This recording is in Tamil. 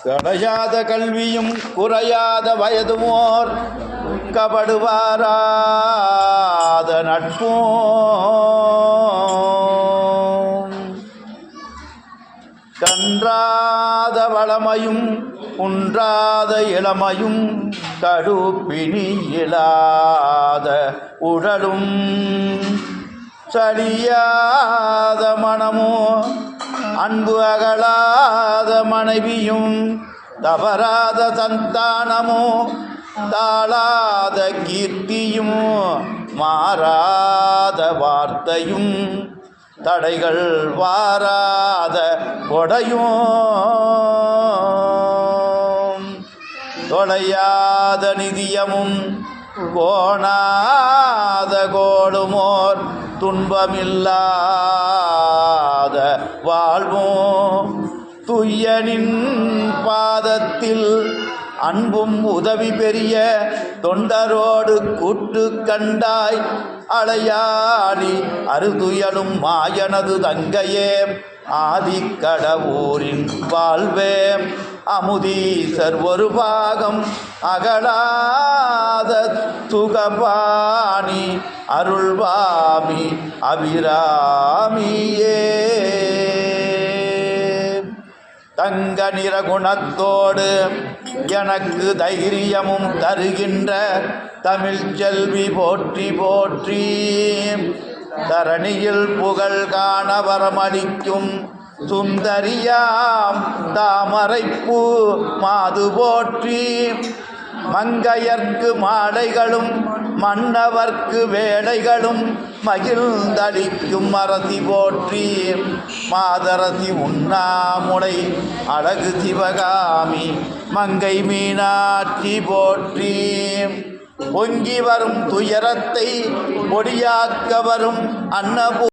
கடையாத கல்வியும் குறையாத வயதுமோர் கபடுவாராத நட்போ கன்றாத வளமையும் குன்றாத இளமையும் கடுப்பினி இல்லாத உடலும் சலியாத மனமோ அன்பு அகலாத மனைவியும் தவறாத சந்தானமோ தாளாத கீர்த்தியும் மாறாத வார்த்தையும் தடைகள் வாராத கொடையும். தொலையாத நிதியமும் கோணாத கோடுமோர் துன்பமில்லா வாழ்வோம். துய்யனின் பாதத்தில் அன்பும் உதவி பெரிய தொண்டரோடு கூட்டு கண்டாய். அலையாடி அருதுயலும் மாயனது தங்கையே. ஆதிக்கடவூரின் வாழ்வே அமுதீசர் ஒரு பாகம் அகலாத துகபாணி அருள்வாமி அபிராமியே. தங்க நிறகுணத்தோடு எனக்கு தைரியமும் தருகின்ற தமிழ் செல்வி போற்றி போற்றி தரணியில் புகழ் காண வரமளிக்கும் சுந்தரியாம் தாமரைப்பூ மாது போற்றி. மங்கையர்க்கு மாலைகளும் மன்னவர்க்கு வேலைகளும் மகிழ்ந்தளிக்கும் அரசி போற்றி. மாதரசி உண்ணாமுளை அழகு சிவகாமி மங்கை மீனாட்சி போற்றி. பொங்கி வரும் துயரத்தை பொடியாக்க வரும் அன்னபூ